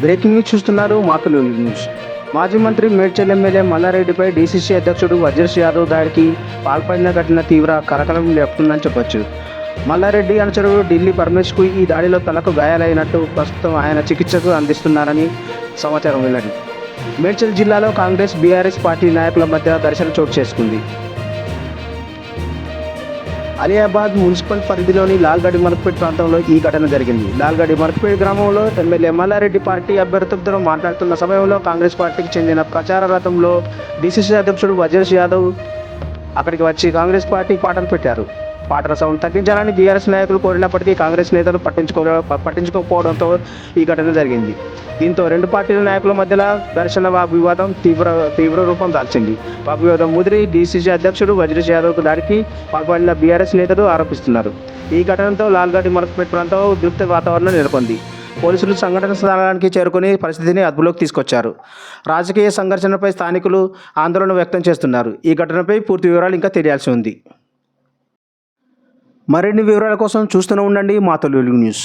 Breaking news చూస్తున్నారు మాతలు news. మాజీ మంత్రి మేడ్చల్ ఎమ్మెల్యే మల్లారెడ్డిపై డీసీసీ అధ్యక్షుడు వజ్రస్ యాదవ్ దాడికి పాల్పడిన ఘటన తీవ్ర కలకలం లేపుతుందని చెప్పొచ్చు. మల్లారెడ్డి అనుచరుడు ఢిల్లీ పరమేశ్కు ఈ దాడిలో తలకు గాయాలైనట్టు ప్రస్తుతం ఆయన చికిత్సకు అందిస్తున్నారని సమాచారం వెళ్ళండి మేడ్చల్ జిల్లాలో కాంగ్రెస్ బీఆర్ఎస్ పార్టీ నాయకుల మధ్య ఘర్షణ చోటు చేసుకుంది. అలియాబాద్ మున్సిపల్ పరిధిలోని లాల్గడి మలక్పేట్ ప్రాంతంలో ఈ ఘటన జరిగింది. లాల్గడి మలక్పేట్ గ్రామంలో ఎమ్మెల్యే మల్లారెడ్డి పార్టీ అభ్యర్థులతో మాట్లాడుతున్న సమయంలో కాంగ్రెస్ పార్టీకి చెందిన ప్రచార రథంలో డీసీసీ అధ్యక్షుడు వజేష్ యాదవ్ అక్కడికి వచ్చి కాంగ్రెస్ పార్టీ పాటలు పెట్టారు. పాటల సౌండ్ తగ్గించాలని బీఆర్ఎస్ నాయకులు కోరినప్పటికీ కాంగ్రెస్ నేతలు పట్టించుకో పట్టించుకోకపోవడంతో ఈ ఘటన జరిగింది. దీంతో రెండు పార్టీల నాయకుల మధ్యలో ఘర్షణ వా- వివాదం తీవ్ర తీవ్ర రూపం దాల్చింది. వాగ్వివాదం ముదిరి డీసీసీ అధ్యక్షుడు వజ్రేష్ యాదవ్కు దాడికి పాల్పడిన బీఆర్ఎస్ నేతలు ఆరోపిస్తున్నారు. ఈ ఘటనతో లాల్గడ్డి మలక్పేట్ ప్రాంతం ఉద్రిక్త వాతావరణం నెలకొంది. పోలీసులు సంఘటన స్థలానికి చేరుకుని పరిస్థితిని అదుపులోకి తీసుకొచ్చారు. రాజకీయ సంఘర్షణపై స్థానికులు ఆందోళన వ్యక్తం చేస్తున్నారు. ఈ ఘటనపై పూర్తి వివరాలు ఇంకా తెలియాల్సి ఉంది. మరిన్ని వివరాల కోసం చూస్తూనే ఉండండి మా తెలుగు న్యూస్.